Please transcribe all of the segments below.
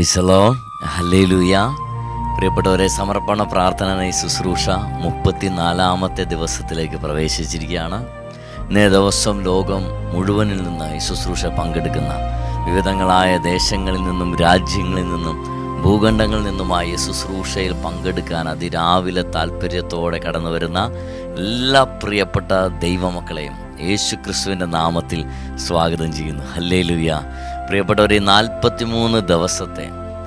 പ്രൈസലോ hallelujah പ്രിയപ്പെട്ടവരെ സമർപ്പണ പ്രാർത്ഥന ഈ ശുശ്രൂഷ മുപ്പത്തിനാലാമത്തെ ദിവസത്തിലേക്ക് പ്രവേശിച്ചിരിക്കുകയാണ്. ഇന്നേ ദിവസം ലോകം മുഴുവനിൽ നിന്ന് ഈ ശുശ്രൂഷ പങ്കെടുക്കുന്ന വിവിധങ്ങളായ ദേശങ്ങളിൽ നിന്നും രാജ്യങ്ങളിൽ നിന്നും ഭൂഖണ്ഡങ്ങളിൽ നിന്നുമായി ശുശ്രൂഷയിൽ പങ്കെടുക്കാൻ അതിരാവിലെ താല്പര്യത്തോടെ കടന്നു വരുന്ന എല്ലാ പ്രിയപ്പെട്ട ദൈവമക്കളെയും യേശു ക്രിസ്തുവിന്റെ നാമത്തിൽ സ്വാഗതം ചെയ്യുന്നു. ഹല്ലേ ഹല്ലേലൂയ പ്രിയപ്പെട്ടവരെ നാൽപ്പത്തിമൂന്ന് ദിവസത്തെ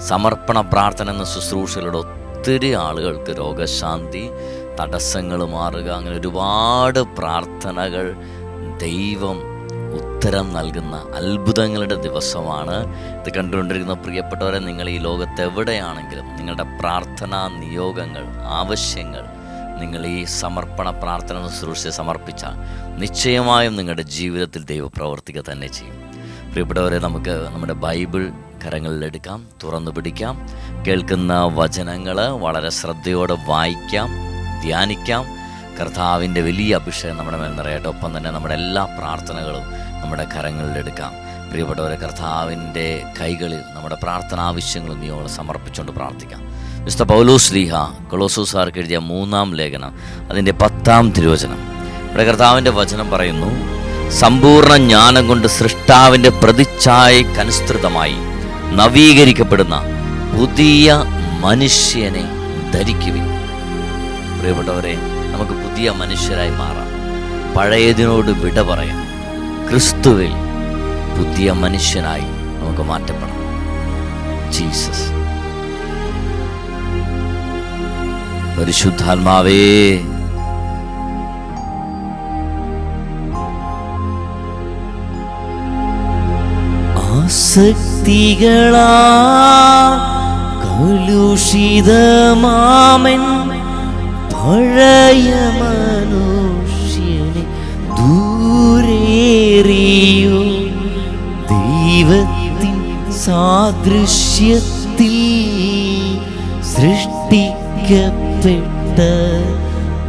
സമർപ്പണ പ്രാർത്ഥന എന്ന ശുശ്രൂഷയിലൂടെ ഒത്തിരി ആളുകൾക്ക് രോഗശാന്തി തടസ്സങ്ങൾ മാറുക അങ്ങനെ ഒരുപാട് പ്രാർത്ഥനകൾ ദൈവം ഉത്തരം നൽകുന്ന അത്ഭുതങ്ങളുടെ ദിവസമാണ്. ഇത് കണ്ടുകൊണ്ടിരിക്കുന്ന പ്രിയപ്പെട്ടവരെ നിങ്ങൾ ഈ ലോകത്ത് എവിടെയാണെങ്കിലും നിങ്ങളുടെ പ്രാർത്ഥനാ നിയോഗങ്ങൾ ആവശ്യങ്ങൾ നിങ്ങൾ ഈ സമർപ്പണ പ്രാർത്ഥന ശുശ്രൂഷ സമർപ്പിച്ചാൽ നിശ്ചയമായും നിങ്ങളുടെ ജീവിതത്തിൽ ദൈവം പ്രവർത്തിക്കുക തന്നെ ചെയ്യും. പ്രിയപ്പെട്ടവരെ നമുക്ക് നമ്മുടെ ബൈബിൾ കരങ്ങളിലെടുക്കാം തുറന്നു പിടിക്കാം. കേൾക്കുന്ന വചനങ്ങൾ വളരെ ശ്രദ്ധയോടെ വായിക്കാം ധ്യാനിക്കാം. കർത്താവിന്റെ വലിയ അഭിഷേകം നമ്മുടെ മേൽ നിറയട്ടെ ഒപ്പം തന്നെ നമ്മുടെ എല്ലാ പ്രാർത്ഥനകളും നമ്മുടെ കരങ്ങളിലെടുക്കാം പ്രിയപ്പെട്ടവരെ കർത്താവിന്റെ കൈകളിൽ നമ്മുടെ പ്രാർത്ഥന ആവശ്യങ്ങളും നിയോഗങ്ങൾ സമർപ്പിച്ചുകൊണ്ട് പ്രാർത്ഥിക്കാം. വിശുദ്ധ പൗലോസ് ലീഹ കൊളോസൂസാർക്ക് എഴുതിയ മൂന്നാം ലേഖനം അതിന്റെ പത്താം തിരുവചനം. ഇവിടെ കർത്താവിന്റെ വചനം പറയുന്നു സമ്പൂർണ ജ്ഞാനം കൊണ്ട് സൃഷ്ടാവിന്റെ പ്രതിച്ഛായക്കനുസൃതമായി നവീകരിക്കപ്പെടുന്ന പുതിയ മനുഷ്യനെ ധരിക്കുവിൻ. പ്രിയപ്പെട്ടവരെ നമുക്ക് പുതിയ മനുഷ്യരായി മാറാം. പഴയതിനോട് വിട പറയാം. ക്രിസ്തുവിൽ പുതിയ മനുഷ്യനായി നമുക്ക് മാറ്റപ്പെടാം. ജീസസ്. പരിശുദ്ധാത്മാവേ ആസക്തികളാ കലുഷിതമാമൻ പഴയ മനുഷ്യനെ ദൂരേറിയോ. ദൈവത്തിൻ സാദൃശ്യത്തിൽ സൃഷ്ടിക്കപ്പെട്ട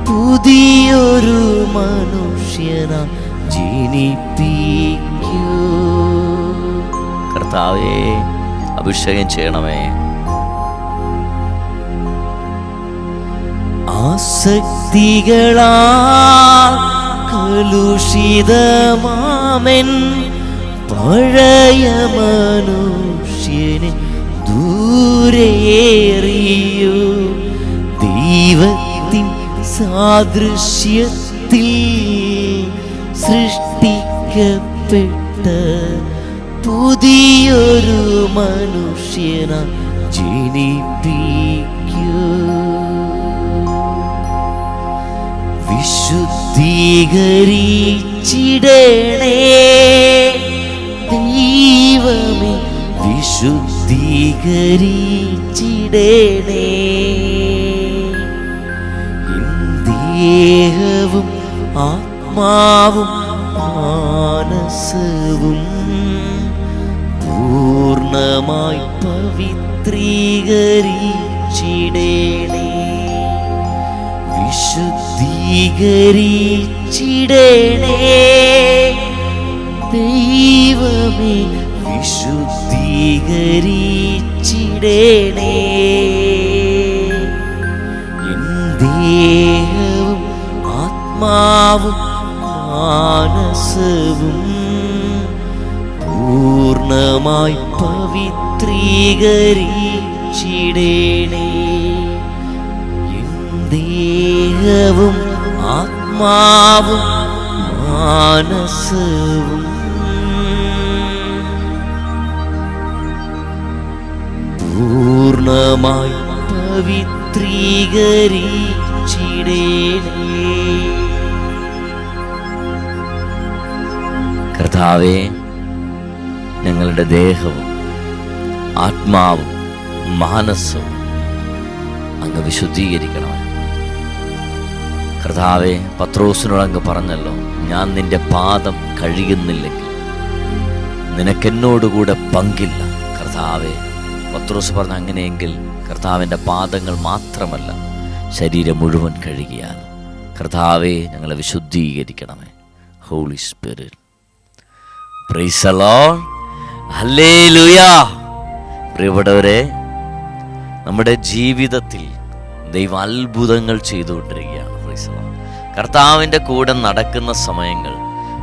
പുതിയൊരു മനുഷ്യന ജനിപ്പിക്കൂ കർത്താവേ അഭിഷേകം ചെയ്യണമേ. ആസക്തികളാ കലുഷിതമാമൻ പഴയ മനുഷ്യനെ ദൂരേറിയോ ദൈവത്തിൻ സാദൃശ്യത്തിൽ സൃഷ്ടിക്കപ്പെട്ട പുതിയൊരു മനുഷ്യന ജനിപ്പിക്കൂ. വിശുദ്ധീകരിച്ചിടണേ. ദൈവമേ വിശുദ്ധീകരിച്ചിടണേ. ദേഹവും ആത്മാവും മാനസവും പൂർണമായി പവിത്രീകരിച്ചിടേണേ. വിശുദ്ധീകരിച്ചിടേണേ. ദൈവമേ വിശുദ്ധീകരിച്ചിടേണേ. ദേഹവും ആത്മാവും മാനസവും പൂർണമായി പവിത്രീകരിച്ചിടണേ ദേഹവും ആത്മാവും മാനസവും. പൂർണമായി പവിത്രീകരിച്ചിടേണേ. കർത്താവേ ഞങ്ങളുടെ ദേഹവും ആത്മാവും മാനസ്സും അങ്ങ് വിശുദ്ധീകരിക്കണം കർത്താവെ പത്രോസിനോട് അങ്ങ് പറഞ്ഞല്ലോ ഞാൻ നിന്റെ പാദം കഴിയുന്നില്ലെങ്കിൽ നിനക്കെന്നോടുകൂടെ പങ്കില്ല. കർത്താവെ പത്രോസ് പറഞ്ഞ അങ്ങനെയെങ്കിൽ കർത്താവിന്റെ പാദങ്ങൾ മാത്രമല്ല ശരീരം മുഴുവൻ കഴുകിയാൽ. കർത്താവെ ഞങ്ങളെ വിശുദ്ധീകരിക്കണമേ. Holy spirit. പ്രൈസ് അലോ ഹല്ലേ ഹല്ലേലൂയ. പ്രിയപ്പെട്ടവരെ നമ്മുടെ ജീവിതത്തിൽ ദൈവ അത്ഭുതങ്ങൾ ചെയ്തുകൊണ്ടിരിക്കുകയാണ്. കർത്താവിന്റെ കൂടെ നടക്കുന്ന സമയങ്ങൾ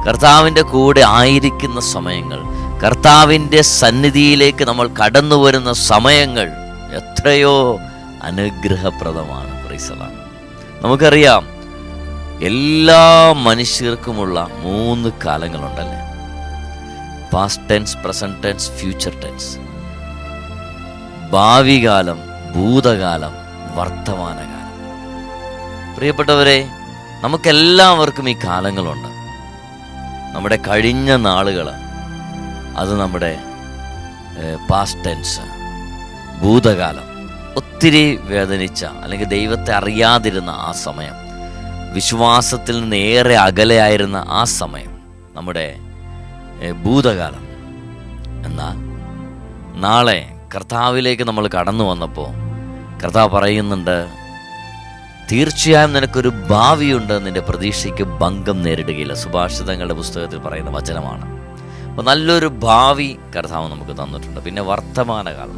കർത്താവിന്റെ കൂടെ ആയിരിക്കുന്ന സമയങ്ങൾ കർത്താവിന്റെ സന്നിധിയിലേക്ക് നമ്മൾ കടന്നു വരുന്ന സമയങ്ങൾ എത്രയോ അനുഗ്രഹപ്രദമാണ്. Praise നമുക്കറിയാം എല്ലാ മനുഷ്യർക്കുമുള്ള മൂന്ന് കാലങ്ങളുണ്ടല്ലേ? Past tense present tense future tense ഭാവി കാലം ഭൂതകാലം വർത്തമാനകാലം. പ്രിയപ്പെട്ടവരെ നമുക്കെല്ലാവർക്കും ഈ കാലങ്ങളുണ്ട്. നമ്മുടെ കഴിഞ്ഞ നാളുകൾ അത് നമ്മുടെ പാസ്റ്റ് ടെൻസ് ഭൂതകാലം ഒത്തിരി വേദനിച്ച അല്ലെങ്കിൽ ദൈവത്തെ അറിയാതിരുന്ന ആ സമയം വിശ്വാസത്തിൽ നിന്ന് ഏറെ അകലെയായിരുന്ന ആ സമയം നമ്മുടെ ഭൂതകാലം. എന്നാൽ നാളെ കർത്താവിലേക്ക് നമ്മൾ കടന്നു വന്നപ്പോൾ കർത്താവ് പറയുന്നുണ്ട് തീർച്ചയായും നിനക്കൊരു ഭാവിയുണ്ട് നിന്റെ പ്രതീക്ഷയ്ക്ക് ഭംഗം നേരിടുകയില്ല. സുഭാഷിതങ്ങളുടെ പുസ്തകത്തിൽ പറയുന്ന വചനമാണ്. അപ്പോൾ നല്ലൊരു ഭാവി കർത്താവ് നമുക്ക് തന്നിട്ടുണ്ട്. പിന്നെ വർത്തമാനകാലം.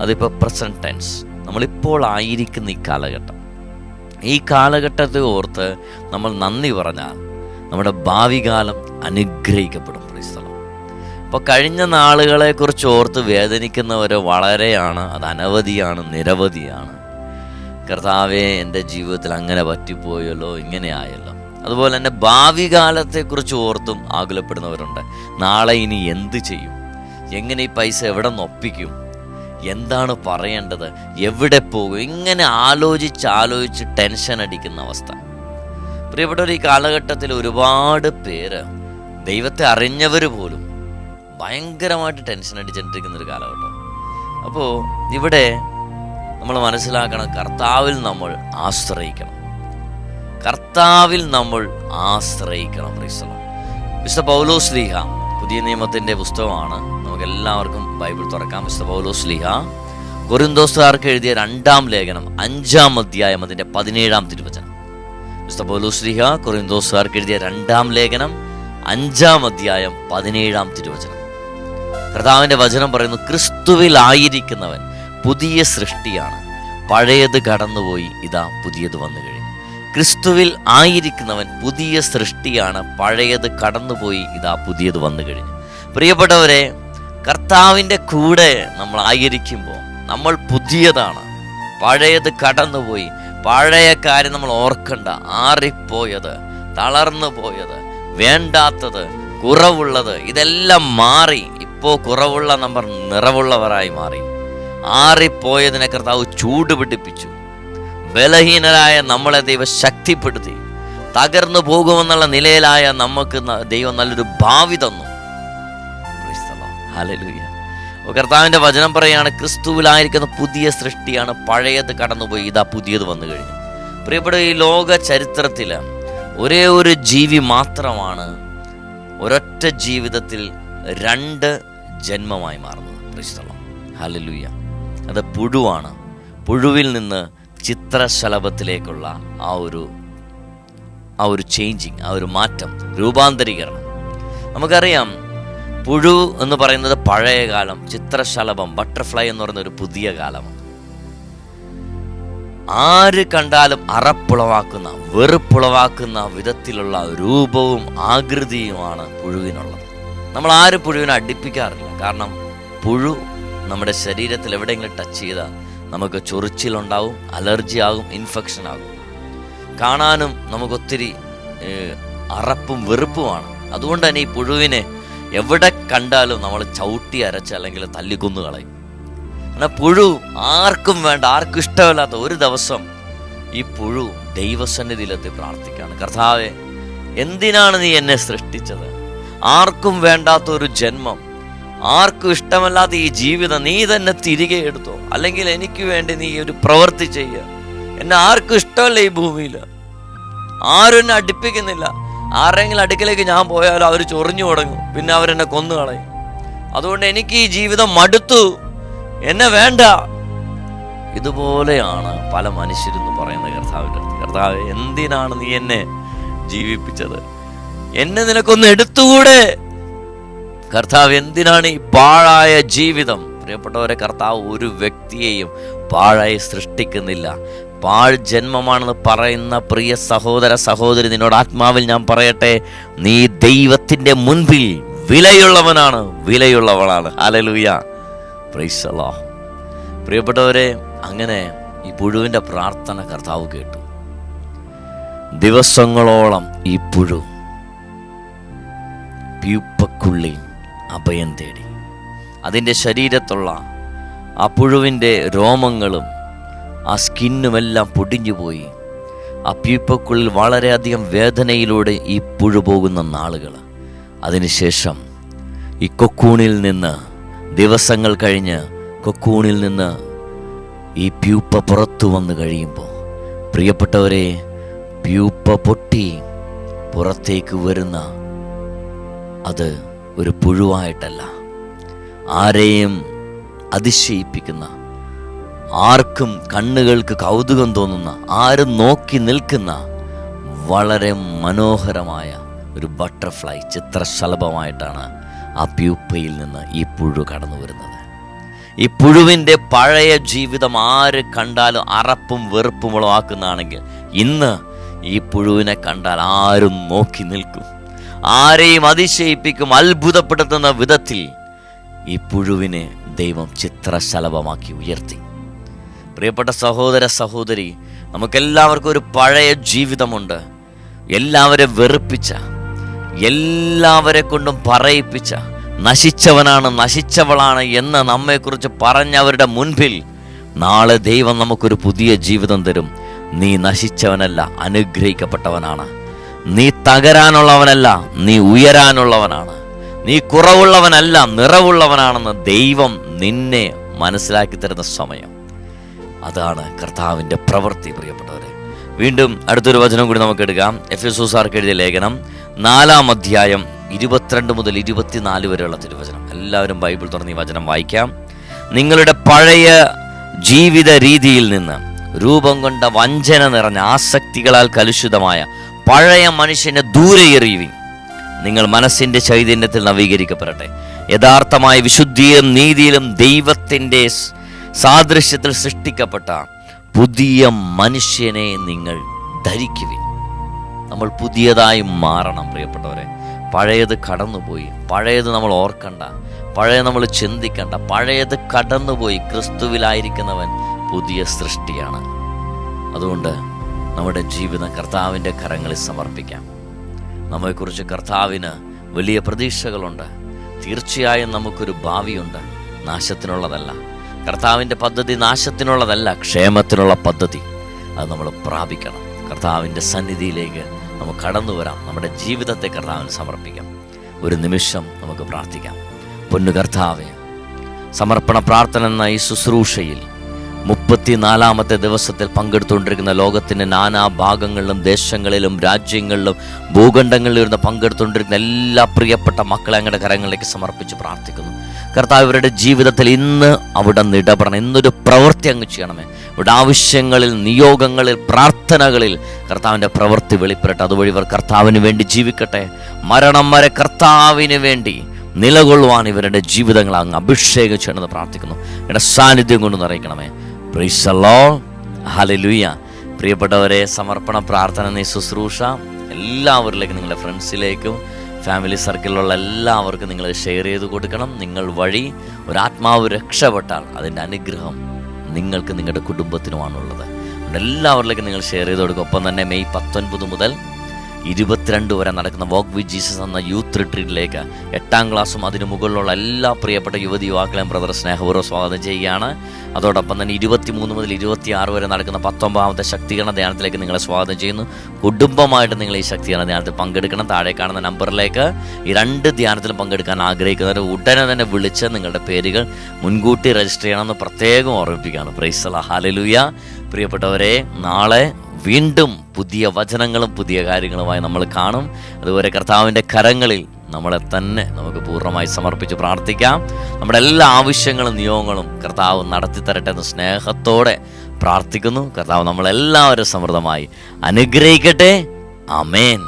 അതിപ്പോൾ പ്രസന്റ് ടെൻസ് നമ്മളിപ്പോൾ ആയിരിക്കുന്ന ഈ കാലഘട്ടം. ഈ കാലഘട്ടത്തെ ഓർത്ത് നമ്മൾ നന്ദി പറഞ്ഞാൽ നമ്മുടെ ഭാവി കാലം അനുഗ്രഹിക്കപ്പെടും. അപ്പോൾ കഴിഞ്ഞ നാളുകളെക്കുറിച്ച് ഓർത്ത് വേദനിക്കുന്നവർ വളരെയാണ് അത് അനവധിയാണ് നിരവധിയാണ്. കർത്താവെ എന്റെ ജീവിതത്തിൽ അങ്ങനെ പറ്റിപ്പോയല്ലോ ഇങ്ങനെ ആയല്ലോ അതുപോലെ തന്നെ ഭാവി കാലത്തെക്കുറിച്ച് ഓർത്തും ആകുലപ്പെടുന്നവരുണ്ട്. നാളെ ഇനി എന്ത് ചെയ്യും? എങ്ങനെ ഈ പൈസ എവിടെ നൊപ്പിക്കും? എന്താണ് പറയേണ്ടത്? എവിടെ പോകും? ഇങ്ങനെ ആലോചിച്ച് ആലോചിച്ച് ടെൻഷൻ അടിക്കുന്ന അവസ്ഥ. പ്രിയപ്പെട്ടവർ ഈ കാലഘട്ടത്തിൽ ഒരുപാട് പേര് ദൈവത്തെ അറിഞ്ഞവർ പോലും ഭയങ്കരമായിട്ട് ടെൻഷൻ അടിച്ചിട്ടിരിക്കുന്ന ഒരു കാലഘട്ടം. അപ്പോൾ ഇവിടെ നമ്മൾ മനസ്സിലാക്കണം കർത്താവിൽ നമ്മൾ ആശ്രയിക്കണം. കർത്താവിൽ നമ്മൾ ആശ്രയിക്കണം പ്രീസ്തലം മിസ്റ്റർ പൗലോസ് ലീഹ പുതിയ നിയമത്തിന്റെ പുസ്തകമാണ്. നമുക്ക് എല്ലാവർക്കും ബൈബിൾ തുറക്കാം. മിസ്റ്റർ പൗലോസ് ലീഹ കൊറിന്തോസുകാർക്ക് എഴുതിയ രണ്ടാം ലേഖനം അഞ്ചാം അധ്യായം അതിന്റെ പതിനേഴാം തിരുവചനം. മിസ്റ്റർ പൗലോസ് ലീഹ കൊറിന്തോസുകാർക്ക് എഴുതിയ രണ്ടാം ലേഖനം അഞ്ചാം അധ്യായം പതിനേഴാം തിരുവചനം. കർത്താവിന്റെ വചനം പറയുന്നു ക്രിസ്തുവിൽ ആയിരിക്കുന്നവൻ പുതിയ സൃഷ്ടിയാണ്. പഴയത് കടന്നുപോയി ഇതാ പുതിയത് വന്നു കഴിഞ്ഞു. ക്രിസ്തുവിൽ ആയിരിക്കുന്നവൻ പുതിയ സൃഷ്ടിയാണ് പഴയത് കടന്നുപോയി ഇതാ പുതിയത് വന്നു കഴിഞ്ഞു. പ്രിയപ്പെട്ടവരെ കർത്താവിന്റെ കൂടെ നമ്മൾ ആയിരിക്കുമ്പോൾ നമ്മൾ പുതിയതാണ്. പഴയത് കടന്നുപോയി പഴയ കാര്യം നമ്മൾ ഓർക്കണ്ട. ആറിപ്പോയത് തളർന്നു പോയത് വേണ്ടാത്തത് കുറവുള്ളത് ഇതെല്ലാം മാറി ഇപ്പോൾ കുറവുള്ള നമ്പർ നിറവുള്ളവരായി മാറി. ആറിപ്പോയതിനെ കർത്താവ് ചൂട് പിടിപ്പിച്ചു ബലഹീനരായ നമ്മളെ ദൈവം ശക്തിപ്പെടുത്തി. തകർന്നു പോകുമെന്നുള്ള നിലയിലായ നമുക്ക് ദൈവം നല്ലൊരു ഭാവി തന്നു. അപ്പോൾ കർത്താവിന്റെ വചനം പറയാണ് ക്രിസ്തുവിലായിരിക്കുന്ന പുതിയ സൃഷ്ടിയാണ് പഴയത് കടന്നുപോയി ഇതാ പുതിയത് വന്നു കഴിഞ്ഞു. പ്രിയപ്പെട്ട ഈ ലോക ചരിത്രത്തിൽ ഒരേ ഒരു ജീവി മാത്രമാണ് ഒരൊറ്റ ജീവിതത്തിൽ രണ്ട് ജന്മമായി മാറുന്നത്. ക്രിസ്തളം ഹലലുയ്യ അത് പുഴുവാണ്. പുഴുവിൽ നിന്ന് ചിത്രശലഭത്തിലേക്കുള്ള ആ ഒരു ആ ഒരു ചേഞ്ചിങ് ആ ഒരു മാറ്റം രൂപാന്തരീകരണം. നമുക്കറിയാം പുഴു എന്ന് പറയുന്നത് പഴയ കാലം ചിത്രശലഭം ബട്ടർഫ്ലൈ എന്ന് പറയുന്ന ഒരു പുതിയ കാലമാണ്. ആര് കണ്ടാലും അറപ്പുളവാക്കുന്ന വെറുപ്പുളവാക്കുന്ന വിധത്തിലുള്ള രൂപവും ആകൃതിയുമാണ് പുഴുവിനുള്ളത്. നമ്മൾ ആരും പുഴുവിനെ അടുപ്പിക്കാറില്ല. കാരണം പുഴു നമ്മുടെ ശരീരത്തിൽ എവിടെയെങ്കിലും ടച്ച് ചെയ്താൽ നമുക്ക് ചൊറിച്ചിലുണ്ടാവും അലർജി ആകും ഇൻഫെക്ഷൻ ആകും. കാണാനും നമുക്കൊത്തിരി അറപ്പും വെറുപ്പുമാണ്. അതുകൊണ്ട് തന്നെ ഈ പുഴുവിനെ എവിടെ കണ്ടാലും നമ്മൾ ചവിട്ടി അരച്ച് അല്ലെങ്കിൽ തല്ലിക്കൊന്നു കളയും. എന്നാൽ പുഴു ആർക്കും വേണ്ട ആർക്കും ഇഷ്ടമില്ലാത്ത ഒരു ദിവസം ഈ പുഴു ദൈവസന്നിധിയിലെത്തി പ്രാർത്ഥിക്കുകയാണ്. കർത്താവെ എന്തിനാണ് നീ എന്നെ സൃഷ്ടിച്ചത്? ആർക്കും വേണ്ടാത്ത ഒരു ജന്മം ആർക്കും ഇഷ്ടമല്ലാത്ത ഈ ജീവിതം നീ തന്നെ തിരികെ എടുത്തോ. അല്ലെങ്കിൽ എനിക്ക് വേണ്ടി നീ ഒരു പ്രവൃത്തി ചെയ്യുക എന്നെ ആർക്കും ഇഷ്ടമല്ല ഈ ഭൂമിയിൽ. ആരും എന്നെ അടുപ്പിക്കുന്നില്ല. ആരെങ്കിലും അടുക്കലേക്ക് ഞാൻ പോയാൽ അവർ ചൊറിഞ്ഞു തുടങ്ങും. പിന്നെ അവരെന്നെ കൊന്നു കളയും. അതുകൊണ്ട് എനിക്ക് ഈ ജീവിതം മടുത്തു. എന്നെ വേണ്ട. ഇതുപോലെയാണ് പല മനുഷ്യരും പറയുന്നത് കർത്താവിന്റെ അടുത്ത്. കർത്താവ് എന്തിനാണ് നീ എന്നെ ജീവിപ്പിച്ചത്? എന്നെ നിനക്കൊന്ന് എടുത്തുകൂടെ? കർത്താവ് എന്തിനാണ് ഈ പാഴായ ജീവിതം? പ്രിയപ്പെട്ടവരെ കർത്താവ് ഒരു വ്യക്തിയെയും പാഴായി സൃഷ്ടിക്കുന്നില്ല. പാഴ് ജന്മമാണെന്ന് പറയുന്ന പ്രിയ സഹോദര സഹോദരി നിന്നോട് ആത്മാവിൽ ഞാൻ പറയട്ടെ നീ ദൈവത്തിന്റെ മുൻപിൽ വിലയുള്ളവനാണ് വിലയുള്ളവളാണ്. അലലുയ പ്രൈസലോ പ്രിയപ്പെട്ടവരെ അങ്ങനെ ഈ പുഴുവിന്റെ പ്രാർത്ഥന കർത്താവ് കേട്ടു. ദിവസങ്ങളോളം ഈ പുഴു പ്യൂപ്പക്കുള്ളിൽ അഭയം തേടി. അതിന്റെ ശരീരത്തുള്ള ആ പുഴുവിന്റെ രോമങ്ങളും ആ സ്കിന്നുമെല്ലാം പൊടിഞ്ഞുപോയി. ആ പീപ്പക്കുള്ളിൽ വളരെയധികം വേദനയിലൂടെ ഈ പുഴു പോകുന്ന നാളുകൾ. അതിനുശേഷം ഈ കൊക്കൂണിൽ നിന്ന് ദിവസങ്ങൾ കഴിഞ്ഞ് കൊക്കൂണിൽ നിന്ന് ഈ പ്യൂപ്പ പുറത്തു വന്നു കഴിയുമ്പോൾ പ്രിയപ്പെട്ടവരെ പ്യൂപ്പ പൊട്ടി പുറത്തേക്ക് വരുന്ന അത് ഒരു പുഴുവായിട്ടല്ല. ആരെയും അതിശയിപ്പിക്കുന്ന ആർക്കും കണ്ണുകൾക്ക് കൗതുകം തോന്നുന്ന ആരും നോക്കി നിൽക്കുന്ന വളരെ മനോഹരമായ ഒരു ബട്ടർഫ്ലൈ ചിത്രശലഭമായിട്ടാണ് ആ പ്യൂപ്പയിൽ നിന്ന് ഈ പുഴു കടന്നു വരുന്നത്. ഈ പുഴുവിന്റെ പഴയ ജീവിതം ആര് കണ്ടാലും അറപ്പും വെറുപ്പും ഉളവാക്കുന്നതാണെങ്കിൽ ഇന്ന് ഈ പുഴുവിനെ കണ്ടാൽ ആരും നോക്കി നിൽക്കും. ആരെയും അതിശയിപ്പിക്കും അത്ഭുതപ്പെടുത്തുന്ന വിധത്തിൽ ഈ പുഴുവിനെ ദൈവം ചിത്രശലഭമാക്കി ഉയർത്തി. പ്രിയപ്പെട്ട സഹോദര സഹോദരി നമുക്കെല്ലാവർക്കും ഒരു പഴയ ജീവിതമുണ്ട്. എല്ലാവരെ വെറുപ്പിച്ച എല്ലാവരെ കൊണ്ടും പറയിപ്പിച്ച നശിച്ചവനാണ് നശിച്ചവളാണ് എന്ന് നമ്മെക്കുറിച്ച് പറഞ്ഞവരുടെ മുൻപിൽ നാളെ ദൈവം നമുക്കൊരു പുതിയ ജീവിതം തരും. നീ നശിച്ചവനല്ല അനുഗ്രഹിക്കപ്പെട്ടവനാണ്. നീ തകരാനുള്ളവനല്ല നീ ഉയരാനുള്ളവനാണ്. നീ കുറവുള്ളവനല്ല നിറവുള്ളവനാണെന്ന് ദൈവം നിന്നെ മനസ്സിലാക്കി തരുന്ന സമയം. അതാണ് കർത്താവിന്റെ പ്രവൃത്തി പ്രിയപ്പെട്ടവരെ. വീണ്ടും അടുത്തൊരു വചനം കൂടി നമുക്ക് എടുക്കാം. എഫ് എസ് സാർക്ക് എഴുതിയ ലേഖനം നാലാം അധ്യായം ഇരുപത്തിരണ്ട് മുതൽ ഇരുപത്തിനാല് വരെയുള്ള തിരുവചനം. എല്ലാവരും ബൈബിൾ തുറന്ന് ഈ വചനം വായിക്കാം. നിങ്ങളുടെ പഴയ ജീവിത രീതിയിൽ നിന്ന് രൂപം കൊണ്ട വഞ്ചന നിറഞ്ഞ ആസക്തികളാൽ കലുഷിതമായ പഴയ മനുഷ്യനെ ദൂരെ എറിയുവിൻ. നിങ്ങൾ മനസ്സിന്റെ ചൈതന്യത്തിൽ നവീകരിക്കപ്പെടട്ടെ. യഥാർത്ഥമായ വിശുദ്ധിയിലും നീതിയിലും ദൈവത്തിന്റെ സാദൃശ്യത്തിൽ സൃഷ്ടിക്കപ്പെട്ട പുതിയ മനുഷ്യനെ നിങ്ങൾ ധരിക്കുവിൻ. നമ്മൾ പുതിയതായി മാറണം പ്രിയപ്പെട്ടവരെ. പഴയത് കടന്നുപോയി. പഴയത് നമ്മൾ ഓർക്കണ്ട. പഴയത് നമ്മൾ ചിന്തിക്കണ്ട. പഴയത് കടന്നുപോയി. ക്രിസ്തുവിലായിരിക്കുന്നവൻ പുതിയ സൃഷ്ടിയാണ്. അതുകൊണ്ട് നമ്മുടെ ജീവിതം കർത്താവിന്റെ കരങ്ങളിൽ സമർപ്പിക്കാം. നമ്മെക്കുറിച്ച് കർത്താവിന് വലിയ പ്രതീക്ഷകളുണ്ട്. തീർച്ചയായും നമുക്കൊരു ഭാവിയുണ്ട്. നാശത്തിനുള്ളതല്ല. കർത്താവിന്റെ പദ്ധതി നാശത്തിനുള്ളതല്ല ക്ഷേമത്തിനുള്ള പദ്ധതി. അത് നമ്മൾ പ്രാപിക്കണം. കർത്താവിന്റെ സന്നിധിയിലേക്ക് നമുക്ക് കടന്നു വരാം. നമ്മുടെ ജീവിതത്തെ കർത്താവിന് സമർപ്പിക്കാം. ഒരു നിമിഷം നമുക്ക് പ്രാർത്ഥിക്കാം. പൊന്നു കർത്താവെ സമർപ്പണ പ്രാർത്ഥന എന്ന ഈ ശുശ്രൂഷയിൽ മുപ്പത്തിനാലാമത്തെ ദിവസത്തിൽ പങ്കെടുത്തുകൊണ്ടിരിക്കുന്ന ലോകത്തിന്റെ നാനാ ഭാഗങ്ങളിലും ദേശങ്ങളിലും രാജ്യങ്ങളിലും ഭൂഖണ്ഡങ്ങളിലും ഇരുന്ന് പങ്കെടുത്തുകൊണ്ടിരിക്കുന്ന എല്ലാ പ്രിയപ്പെട്ട മക്കളെ അങ്ങയുടെ കരങ്ങളിലേക്ക് സമർപ്പിച്ച് പ്രാർത്ഥിക്കുന്നു. കർത്താവ് ഇവരുടെ ജീവിതത്തിൽ ഇന്ന് അവിടെ നിന്ന് ഇടപെടണം. ഇന്നൊരു പ്രവൃത്തി അങ്ങ് ചെയ്യണമേ. ഇവിടെ ആവശ്യങ്ങളിൽ നിയോഗങ്ങളിൽ പ്രാർത്ഥനകളിൽ കർത്താവിന്റെ പ്രവൃത്തി വെളിപ്പെടട്ടെ. അതുവഴി ഇവർ കർത്താവിന് വേണ്ടി ജീവിക്കട്ടെ. മരണം വരെ കർത്താവിന് വേണ്ടി നിലകൊള്ളുവാൻ ഇവരുടെ ജീവിതങ്ങൾ അങ്ങ് അഭിഷേകം ചെയ്യണമെന്ന് പ്രാർത്ഥിക്കുന്നു. ഇവിടെ സാന്നിധ്യം കൊണ്ട് നിറയ്ക്കണമേ. പ്രീസല്ലോ ഹലലുയ്യ പ്രിയപ്പെട്ടവരെ സമർപ്പണ പ്രാർത്ഥന നീ ശുശ്രൂഷ എല്ലാവരിലേക്കും നിങ്ങളുടെ ഫ്രണ്ട്സിലേക്കും ഫാമിലി സർക്കിളിലുള്ള എല്ലാവർക്കും നിങ്ങൾ ഷെയർ ചെയ്ത് കൊടുക്കണം. നിങ്ങൾ വഴി ഒരാത്മാവ് രക്ഷപ്പെട്ടാൽ അതിന്റെ അനുഗ്രഹം നിങ്ങൾക്ക് നിങ്ങളുടെ കുടുംബത്തിനുമാണുള്ളത്. എല്ലാവരിലേക്കും നിങ്ങൾ ഷെയർ ചെയ്ത് കൊടുക്കും ഒപ്പം തന്നെ മെയ് പത്തൊൻപത് മുതൽ ഇരുപത്തിരണ്ട് വരെ നടക്കുന്ന വോക്ക് വിത്ത് ജീസസ് എന്ന യൂത്ത് റിട്രീറ്റിലേക്ക് എട്ടാം ക്ലാസ്സും അതിനു മുകളിലുള്ള എല്ലാ പ്രിയപ്പെട്ട യുവതി യുവാക്കളെയും ബ്രദർ സ്നേഹപൂർവം സ്വാഗതം ചെയ്യുകയാണ്. അതോടൊപ്പം തന്നെ ഇരുപത്തി മൂന്ന് മുതൽ ഇരുപത്തി ആറ് വരെ നടക്കുന്ന പത്തൊമ്പതാമത്തെ ശക്തീകരണ ധ്യാനത്തിലേക്ക് നിങ്ങളെ സ്വാഗതം ചെയ്യുന്നു. കുടുംബമായിട്ട് നിങ്ങൾ ഈ ശക്തീകരണ ധ്യാനത്തിൽ പങ്കെടുക്കണം. താഴെ കാണുന്ന നമ്പറിലേക്ക് ഈ രണ്ട് ധ്യാനത്തിലും പങ്കെടുക്കാൻ ആഗ്രഹിക്കുന്നവർ ഉടനെ തന്നെ വിളിച്ച് നിങ്ങളുടെ പേരുകൾ മുൻകൂട്ടി രജിസ്റ്റർ ചെയ്യണമെന്ന് പ്രത്യേകം ഓർമ്മിപ്പിക്കുകയാണ്. പ്രൈസല ഹാലലുയ പ്രിയപ്പെട്ടവരെ നാളെ വീണ്ടും പുതിയ വചനങ്ങളും പുതിയ കാര്യങ്ങളുമായി നമ്മൾ കാണും. അതുപോലെ കർത്താവിന്റെ കരങ്ങളിൽ നമ്മളെ തന്നെ നമുക്ക് പൂർണമായി സമർപ്പിച്ച് പ്രാർത്ഥിക്കാം. നമ്മുടെ എല്ലാ ആവശ്യങ്ങളും നിയോഗങ്ങളും കർത്താവ് നടത്തി തരട്ടെ എന്ന് സ്നേഹത്തോടെ പ്രാർത്ഥിക്കുന്നു. കർത്താവ് നമ്മളെല്ലാവരും സമൃദ്ധമായി അനുഗ്രഹിക്കട്ടെ. അമേൻ